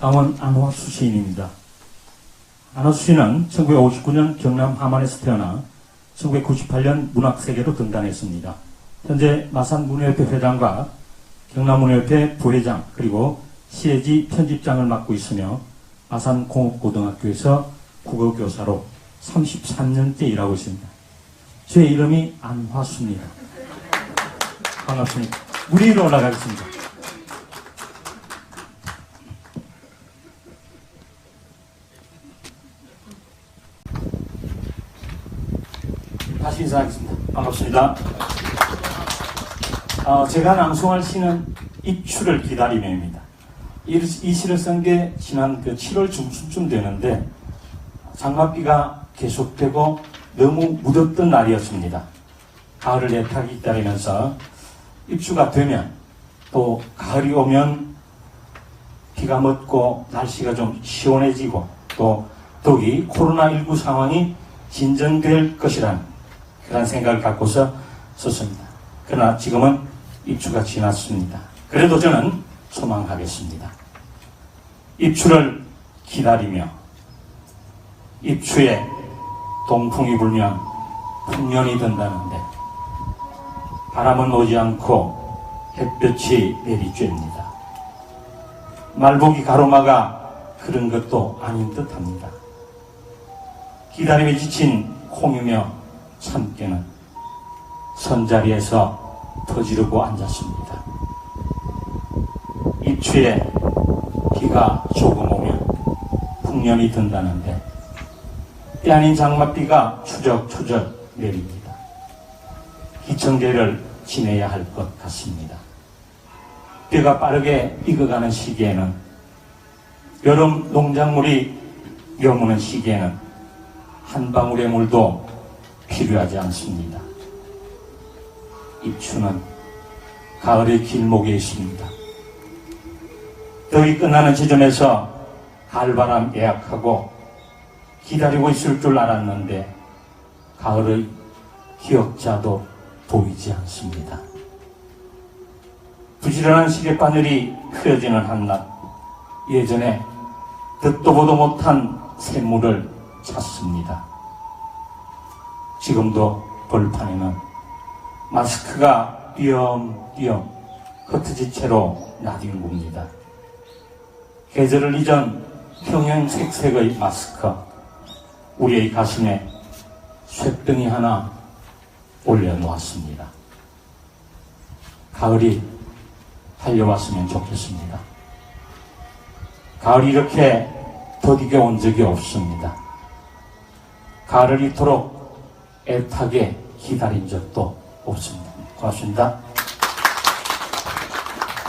다음은 안화수 시인입니다. 안화수 시인은 1959년 경남 함안에서 태어나 1998년 문학세계로 등단했습니다. 현재 마산문예협회 회장과 경남문예협회 부회장 그리고 시혜지 편집장을 맡고 있으며 마산공업고등학교에서 국어교사로 33년째 일하고 있습니다. 제 이름이 안화수입니다. 반갑습니다. 무리 위로 올라가겠습니다. 다시 인사하겠습니다. 반갑습니다. 어, 제가 낭송할 시는 입추를 기다리며입니다. 이, 이 시를 쓴 게 지난 그 7월 중순쯤 되는데 장맛비가 계속되고 너무 묻었던 날이었습니다. 가을을 애타게 기다리면서 입추가 되면 또 가을이 오면 비가 멎고 날씨가 좀 시원해지고 또 더욱이 코로나19 상황이 진정될 것이라는 그런 생각을 갖고서 썼습니다. 그러나 지금은 입추가 지났습니다. 그래도 저는 소망하겠습니다. 입추를 기다리며 입추에 동풍이 불면 풍년이 든다는데 바람은 오지 않고 햇볕이 내리쬐입니다. 말복이 가로막아 그런 것도 아닌 듯합니다. 기다림에 지친 콩이며 참깨는 선자리에서 터지르고 앉았습니다. 입추에 비가 조금 오면 풍년이 든다는데 때 아닌 장맛비가 추적추적 내립니다. 기청제를 지내야 할 것 같습니다. 비가 빠르게 익어가는 시기에는 여름 농작물이 여무는 시기에는 한 방울의 물도 필요하지 않습니다. 입추는 가을의 길목에 있습니다. 더위 끝나는 지점에서 가을바람 예약하고 기다리고 있을 줄 알았는데 가을의 기억자도 보이지 않습니다. 부지런한 시계바늘이 흐려지는 한낮 예전에 듣도 보도 못한 샘물을 찾습니다. 지금도 벌판에는 마스크가 띄엄띄엄 흩어진 채로 나뒹굽니다. 계절을 잊은 평행색색의 마스크 우리의 가슴에 쇳덩이 하나 올려놓았습니다. 가을이 달려왔으면 좋겠습니다. 가을이 이렇게 더디게 온 적이 없습니다. 가을을 이토록 애타게 기다린 적도 없습니다. 고맙습니다.